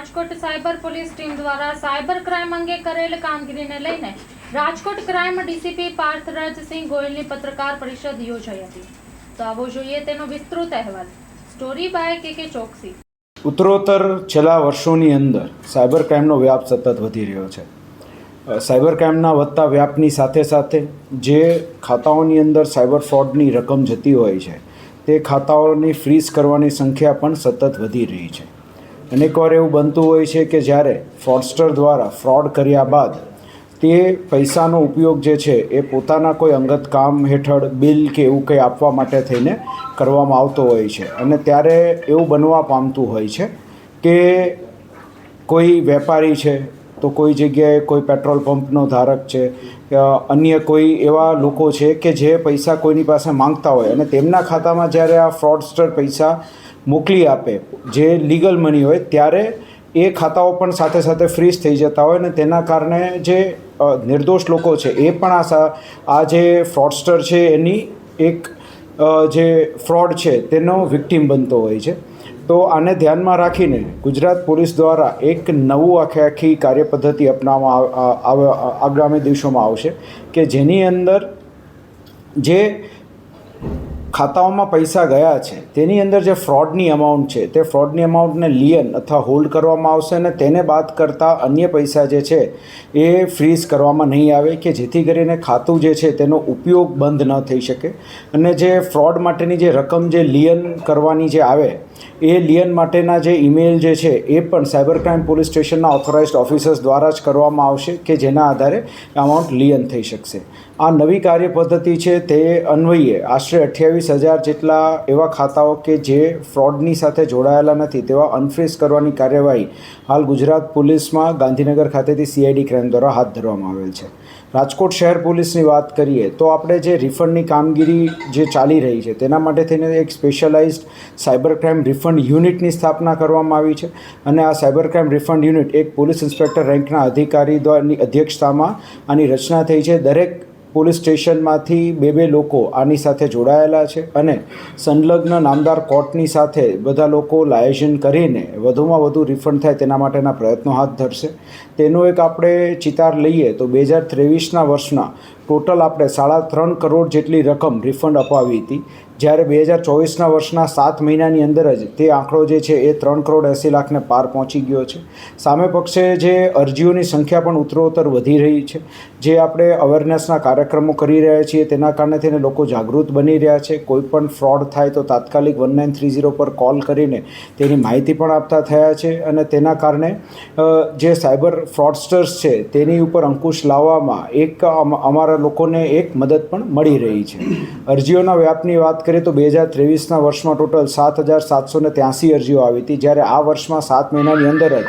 Rajkot cyber police team દ્વારા cyber crime અંગે કરેલ કામગીરીને લઈને રાજકોટ ક્રાઇમ ડીસીપી પાર્થરાજસિંહ ગોયલની પત્રકાર પરિષદ યોજાઈ હતી. તો આવો જોઈએ તેનો વિસ્તૃત અહેવાલ. સ્ટોરી બાય કે કે ચોકસી. ઉત્તરોત્તર છેલ્લા વર્ષોની અંદર સાયબર ક્રાઇમનો વ્યાપ સતત વધી રહ્યો છે. સાયબર ક્રાઇમના વધતા વ્યાપની સાથે સાથે જે ખાતાઓની અંદર સાયબર ફ્રોડની રકમ જતી હોય છે, તે ખાતાઓની ફ્રીઝ કરવાની સંખ્યા પણ સતત વધી રહી છે. અનેકવાર એવું બનતું હોય છે કે જ્યારે ફ્રોડસ્ટર દ્વારા ફ્રોડ કર્યા બાદ તે પૈસાનો ઉપયોગ જે છે એ પોતાના કોઈ અંગત કામ હેઠળ, બિલ કે એવું કંઈ આપવા માટે થઈને કરવામાં આવતો હોય છે. અને ત્યારે એવું બનવા પામતું હોય છે કે કોઈ વેપારી છે, તો કોઈ જગ્યાએ કોઈ પેટ્રોલ પંપનો ધારક છે અન્ય કોઈ એવા લોકો છે કે જે પૈસા કોઈની પાસે માંગતા હોય અને તેમના ખાતામાં જ્યારે આ ફ્રોડસ્ટર પૈસા મોકલી આપે. જે લીગલ મની હોય ત્યારે એ ખાતાઓ પણ સાથે સાથે ફ્રીઝ થઈ જતા હોય અને તેના કારણે જે નિર્દોષ લોકો છે એ પણ આ આ જે ફ્રોડસ્ટર છે એની એક જે ફ્રોડ છે તેનો વિક્ટીમ બનતો હોય છે. તો આને ધ્યાનમાં રાખીને ગુજરાત પોલીસ દ્વારા એક નવું આખે આખી કાર્યપદ્ધતિ અપનાવવામાં આગામી દિવસોમાં આવશે કે જેની અંદર જે ખાતાઓમાં પૈસા ગયા છે. તેની અંદર જે ફ્રોડની અમાઉન્ટ છે, તે ફ્રોડની અમાઉન્ટને લિયન અથવા હોલ્ડ કરવામાં આવશે અને તેને બાદ કરતાં અન્ય પૈસા જે છે, એ ફ્રીઝ કરવામાં નહીં આવે કે જેથી કરીને ખાતું જે છે, તેનો ઉપયોગ બંધ ન થઈ શકે. અને જે ફ્રોડ માટેની જે રકમ જે લિયન કરવાની જે આવે એ લિયન માટેના જે ઈમેલ જે છે, એ પણ સાયબર ક્રાઇમ પોલીસ સ્ટેશનના ઓથોરાઇઝડ ઓફિસર્સ દ્વારા જ કરવામાં આવશે કે જેના આધારે અમાઉન્ટ લિયન થઈ શકશે. આ નવી કાર્ય પદ્ધતિ છે તે અન્વયે આશરે અઠ્યાવીસ હજાર જેટલા એવા ખાતાઓ કે જે ફ્રોડની સાથે જોડાયેલા નથી તેવા અનફ્રીઝ કરવાની કાર્યવાહી હાલ ગુજરાત પોલીસમાં ગાંધીનગર ખાતેથી સીઆઈડી ક્રાઇમ દ્વારા હાથ ધરવામાં આવેલ છે. રાજકોટ શહેર પોલીસની વાત કરીએ તો આપણે જે રિફંડની કામગીરી જે ચાલી રહી છે તેના માટે થઈને એક સ્પેશિયલાઇઝડ સાયબર ક્રાઇમ રિફંડ યુનિટની સ્થાપના કરવામાં આવી છે અને આ સાયબર ક્રાઇમ રિફંડ યુનિટ એક પોલીસ ઇન્સ્પેક્ટર રેન્કના અધિકારી દ્વારાની અધ્યક્ષતામાં આની રચના થઈ છે. દરેક પોલીસ સ્ટેશનમાંથી બે બે લોકો આની સાથે જોડાયેલા છે અને સંલગ્ન નામદાર કોર્ટની સાથે બધા લોકો લાયોજન કરીને વધુમાં વધુ રિફંડ થાય તેના માટેના પ્રયત્નો હાથ ધરશે. તેનો એક આપણે ચિતાર લઈએ તો બે હજાર ત્રેવીસના વર્ષના ટોટલ આપણે સાડા ત્રણ કરોડ જેટલી રકમ રિફંડ અપાવી હતી. જ્યારે બે હજાર ચોવીસના વર્ષના સાત મહિનાની અંદર જ તે આંકડો જે છે એ ત્રણ કરોડ એંસી લાખને પાર પહોંચી ગયો છે. સામે પક્ષે જે અરજીઓની સંખ્યા પણ ઉત્તરોત્તર વધી રહી છે. જે આપણે અવેરનેસના કાર્યક્રમો કરી રહ્યા છીએ તેના કારણે થઈને લોકો જાગૃત બની રહ્યા છે. કોઈ પણ ફ્રોડ થાય તો તાત્કાલિક વન નાઇન થ્રી ઝીરો પર કોલ કરીને તેની માહિતી પણ આપતા થયા છે અને તેના કારણે જે સાયબર ફ્રોડસ્ટર્સ છે તેની ઉપર અંકુશ લાવવામાં એક અમારા લોકોને એક મદદ પણ મળી રહી છે. અરજીઓના વ્યાપની વાત કરીએ તો બે હજાર ત્રેવીસના વર્ષમાં ટોટલ સાત હજાર સાતસો ને ત્યાંસી અરજીઓ આવી હતી. જ્યારે આ વર્ષમાં સાત મહિનાની અંદર જ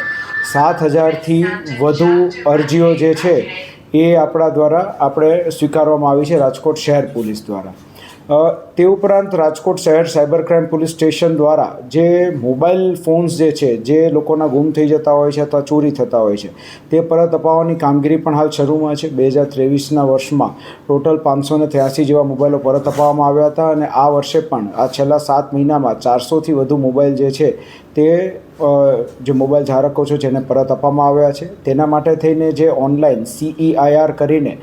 સાત હજારથી વધુ અરજીઓ જે છે એ આપણા દ્વારા આપણે સ્વીકારવામાં આવી છે રાજકોટ શહેર પોલીસ દ્વારા. તે ઉપરાંત રાજકોટ શહેર સાયબર ક્રાઇમ પોલીસ સ્ટેશન દ્વારા જે મોબાઈલ ફોન્સ જે છે, જે લોકોના ગુમ થઈ જતા હોય છે અથવા ચોરી થતા હોય છે, તે પરત અપાવવાની કામગીરી પણ હાલ શરૂમાં છે. બે હજાર ત્રેવીસના વર્ષમાં ટોટલ પાંચસો ને ત્યાસી જેવા મોબાઈલો પરત અપાવવામાં આવ્યા હતા અને આ વર્ષે પણ, આ છેલ્લા સાત મહિનામાં ચારસોથી વધુ મોબાઈલ જે છે તે જે મોબાઈલ ધારકો છે જેને પરત આપવામાં આવ્યા છે, તેના માટે થઈને જે online C E I R કરીને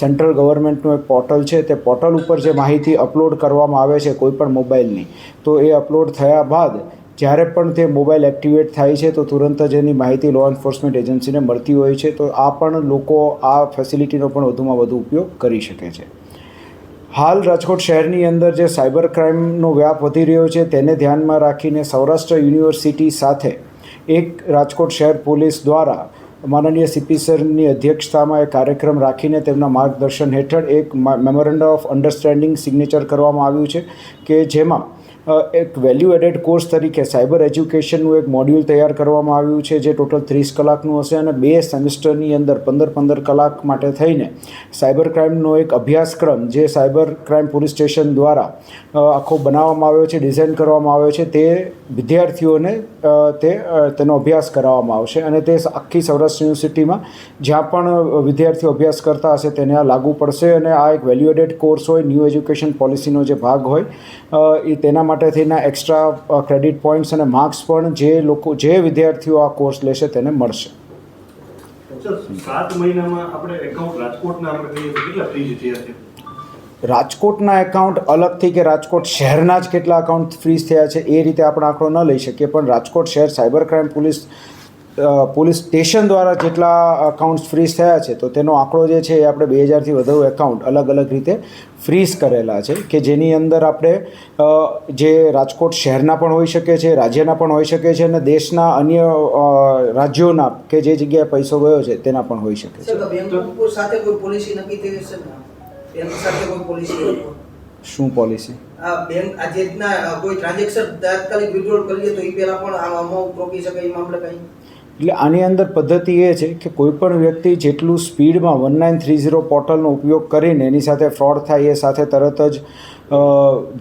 સેન્ટ્રલ ગવર્મેન્ટનું એક પોર્ટલ છે, તે પોર્ટલ ઉપર જે માહિતી અપલોડ કરવામાં આવે છે કોઈપણ મોબાઈલની, તો એ અપલોડ થયા બાદ જ્યારે પણ તે મોબાઈલ એક્ટિવેટ થાય છે, તો તુરંત જ એની માહિતી લો એન્ફોર્સમેન્ટ એજન્સીને મળતી હોય છે, તો આ પણ લોકો આ ફેસિલિટીનો પણ વધુમાં વધુ ઉપયોગ કરી શકે છે. હાલ રાજકોટ શહેરની અંદર જે સાયબર ક્રાઇમનો વ્યાપ વધી રહ્યો છે, તેને ધ્યાનમાં રાખીને સૌરાષ્ટ્ર યુનિવર્સિટી સાથે એક રાજકોટ શહેર પોલીસ દ્વારા માનનીય સીપી સરની અધ્યક્ષતામાં એક કાર્યક્રમ રાખીને તેમના માર્ગદર્શન હેઠળ એક મેમોરેન્ડમ ઓફ અન્ડરસ્ટેન્ડિંગ સિગ્નેચર કરવામાં આવ્યું છે કે જેમાં એક વેલ્યુ એડેડ કોર્સ તરીકે સાયબર એજ્યુકેશનનું એક મોડ્યુલ તૈયાર કરવામાં આવ્યું છે, જે ટોટલ ત્રીસ કલાકનું હશે અને બે સેમિસ્ટરની અંદર પંદર પંદર કલાક માટે થઈને સાયબર ક્રાઇમનો એક અભ્યાસક્રમ, જે સાયબર ક્રાઇમ પોલીસ સ્ટેશન દ્વારા આખો બનાવવામાં આવ્યો છે ડિઝાઇન કરવામાં આવ્યો છે, તે વિદ્યાર્થીઓને તે તેનો અભ્યાસ કરાવવામાં આવશે અને તે આખી સૌરાષ્ટ્ર યુનિવર્સિટીમાં જ્યાં પણ વિદ્યાર્થીઓ અભ્યાસ કરતા હશે તેને આ લાગુ પડશે અને આ એક વેલ્યુ એડેડ કોર્સ હોય ન્યૂ એજ્યુકેશન પોલિસીનો જે ભાગ હોય એ તેના માટે માટે થઈને એક્સ્ટ્રા ક્રેડિટ પોઈન્ટ્સ અને માર્ક્સ પણ જે લોકો જે વિદ્યાર્થીઓ આ કોર્સ લેશે તેને મળશે. સાત મહિનામાં આપણે એકાઉન્ટ રાજકોટના આપણે કહીએ તો કેટલા ફ્રીજ થયા છે? રાજકોટના એકાઉન્ટ અલગથી કે રાજકોટ શહેરના જ કેટલા એકાઉન્ટ ફ્રીઝ થયા છે એ રીતે આપણે આંકડો ન લઈ શકીએ પણ રાજકોટ શહેર cyber crime police police station દ્વારા જેટલા અકાઉન્ટ્સ ફ્રીઝ થયા છે તો તેનો આંકડો જે છે એ આપણે બે હજારથી વધુ એકાઉન્ટ અલગ અલગ રીતે ફ્રીઝ કરેલા છે કે જેની અંદર આપણે જે રાજકોટ શહેરના પણ હોઈ શકે છે રાજ્યના પણ હોઈ શકે છે અને દેશના અન્ય રાજ્યોના કે જે જગ્યાએ પૈસો ગયો છે તેના પણ હોઈ શકે છે? શું પોલિસી બેંક આ જે રીતના કોઈ ટ્રાન્ઝેક્શન તાત્કાલિક વિડ્રોલ કરીએ તો એ પહેલા પણ આ અમાઉન્ટ રોકી શકાય એ મામલે કંઈ? એટલે આની અંદર પદ્ધતિ એ છે કે કોઈપણ વ્યક્તિ જેટલું સ્પીડમાં વન નાઇન થ્રી ઝીરો પોર્ટલનો ઉપયોગ કરીને એની સાથે ફ્રોડ થાય, એ સાથે તરત જ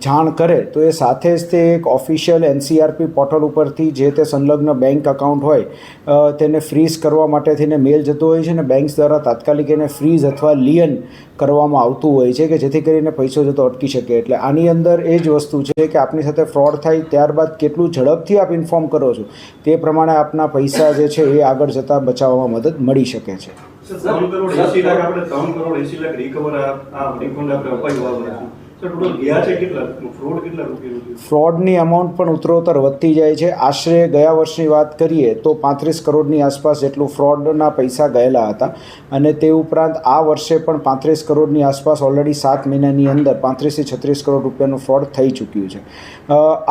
જાણ કરે, તો એ સાથે જ તે એક ઓફિશિયલ એનસીઆરપી પોર્ટલ ઉપરથી જે તે સંલગ્ન બેંક અકાઉન્ટ હોય તેને ફ્રીઝ કરવા માટે થઈને મેલ જતો હોય છે અને બેંક્સ દ્વારા તાત્કાલિક એને ફ્રીઝ અથવા લિયન કરવામાં આવતું હોય છે કે જેથી કરીને પૈસો જતો અટકી શકે. એટલે આની અંદર એ જ વસ્તુ છે કે આપની સાથે ફ્રોડ થાય ત્યારબાદ કેટલું ઝડપથી આપ ઇન્ફોર્મ કરો છો, તે પ્રમાણે આપના પૈસા જે છે એ આગળ જતાં બચાવવામાં મદદ મળી શકે છે. ત્રણ કરોડ એસી લાખ, આપણે ત્રણ કરોડ એસી લાખ રિકવર આ રિફંડ આપણે અપાયું ગયા ફ્રોડની અમાઉન્ટ પણ ઉત્તરોત્તર વધતી જાય છે. આશરે ગયા વર્ષની વાત કરીએ તો પાંત્રીસ કરોડની આસપાસ જેટલું ફ્રોડના પૈસા ગયેલા હતા અને તે ઉપરાંત આ વર્ષે પણ પાંત્રીસ કરોડની આસપાસ ઓલરેડી સાત મહિનાની અંદર પાંત્રીસથી છત્રીસ કરોડ રૂપિયાનું ફ્રોડ થઈ ચૂક્યું છે.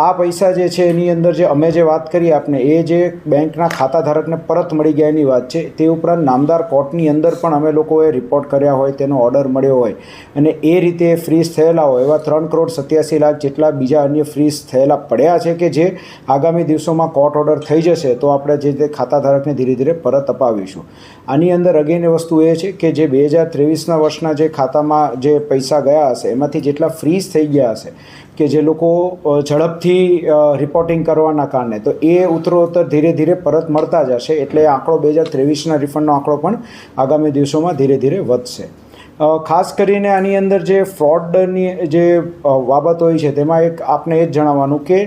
આ પૈસા જે છે એની અંદર જે અમે જે વાત કરી આપને, એ જે બેંકના ખાતા ધારકને પરત મળી ગયાની વાત છે. તે ઉપરાંત નામદાર કોર્ટની અંદર પણ અમે લોકોએ રિપોર્ટ કર્યા હોય, તેનો ઓર્ડર મળ્યો હોય અને એ રીતે ફ્રીઝ થયેલા હોય એવા ત્રણ કરોડ સત્યાસી લાખ જેટલા બીજા અન્ય ફ્રીઝ થયેલા પડ્યા છે કે જે આગામી દિવસોમાં કોર્ટ ઓર્ડર થઈ જશે, તો આપણે જે તે ખાતા ધારકને ધીરે ધીરે પરત અપાવીશું. આની અંદર અગેન વસ્તુ એ છે કે જે બે હજાર ત્રેવીસના વર્ષના જે ખાતામાં જે પૈસા ગયા હશે, એમાંથી જેટલા ફ્રીઝ થઈ ગયા હશે કે જે લોકો ઝડપથી રિપોર્ટિંગ કરવાના કારણે, તો એ ઉત્તરોત્તર ધીરે ધીરે પરત મળતા જશે, એટલે આંકડો બે હજાર ત્રેવીસના રિફંડનો આંકડો પણ આગામી દિવસોમાં ધીરે ધીરે વધશે. ખાસ કરીને આની અંદર જે ફ્રોડની જે બાબત હોય છે, તેમાં એક આપને એ જ જણાવવાનું કે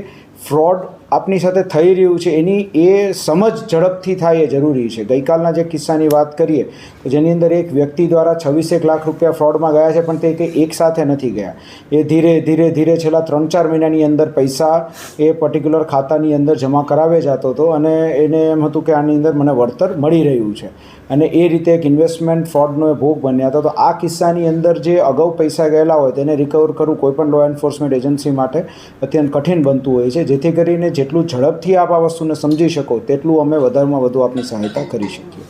ફ્રોડ આપની સાથે થઈ રહ્યું છે, એની એ સમજ ઝડપથી થાય એ જરૂરી છે. ગઈકાલના જે કિસ્સાની વાત કરીએ, તો જેની અંદર એક વ્યક્તિ દ્વારા છવ્વીસેક લાખ રૂપિયા ફ્રોડમાં ગયા છે, પણ તે કંઈ એક સાથે નથી ગયા. એ ધીરે ધીરે ધીરે છેલ્લા ત્રણ ચાર મહિનાની અંદર પૈસા એ પર્ટિક્યુલર ખાતાની અંદર જમા કરાવે જતો હતો અને એને એમ હતું કે આની અંદર મને વળતર મળી રહ્યું છે. અને એ રીતે એક ઇન્વેસ્ટમેન્ટ ફ્રોડનો એ ભોગ બન્યા હતા. તો આ કિસ્સાની અંદર જે અગાઉ પૈસા ગયેલા હોય, તેને રિકવર કરવું કોઈપણ લો એન્ફોર્સમેન્ટ એજન્સી માટે અત્યંત કઠિન બનતું હોય છે. જેથી કરીને જેટલું ઝડપથી આપ આ વસ્તુને સમજી શકો તેટલું અમે વધારેમાં વધુ આપની સહાયતા કરી શકીએ.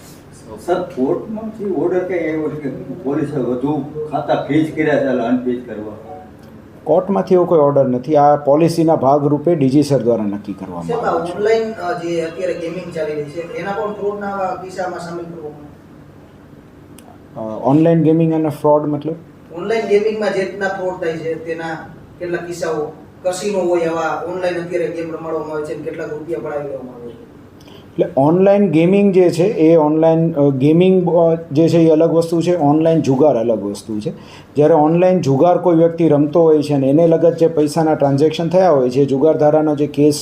સર કોર્ટમાંથી ઓર્ડર કઈ આવ્યો છે કે પોલીસે વધુ ખાતા ફ્રીજ કર્યા છે અનફ્રીજ કરવા? કોર્ટમાંથી એવો કોઈ ઓર્ડર નથી. આ પોલિસીના ભાગરૂપે ડીજી સર દ્વારા નક્કી કરવામાં આવે છે. ઓનલાઈન જે અત્યારે ગેમિંગ ચાલી રહી છે એના પણ ફ્રોડના કિસ્સામાં સામેલ કરવામાં ઓનલાઈન ગેમિંગ અને ફ્રોડ મતલબ? ઓનલાઈન ગેમિંગમાં જે રીતના ફ્રોડ થાય છે તેના કેટલા કિસ્સાઓ કસીનો હોય એવા ઓનલાઈન અત્યારે ગેમ રમાડવામાં આવે છે અને કેટલાક રૂપિયા પડાવી દેવામાં આવે છે. એટલે ઓનલાઈન ગેમિંગ જે છે એ ઓનલાઈન ગેમિંગ જે છે એ અલગ વસ્તુ છે ઓનલાઈન જુગાર અલગ વસ્તુ છે. જ્યારે ઓનલાઈન જુગાર કોઈ વ્યક્તિ રમતો હોય છે અને એને લગત જે પૈસાના ટ્રાન્ઝેક્શન થયા હોય છે જુગારધારાનો જે કેસ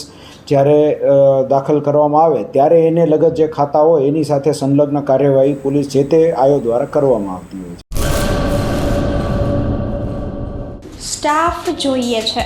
જ્યારે દાખલ કરવામાં આવે ત્યારે એને લગત જે ખાતા હોય એની સાથે સંલગ્ન કાર્યવાહી પોલીસ જે તે આયો દ્વારા કરવામાં આવતી હોય છે. સ્ટાફ જોઈએ છે.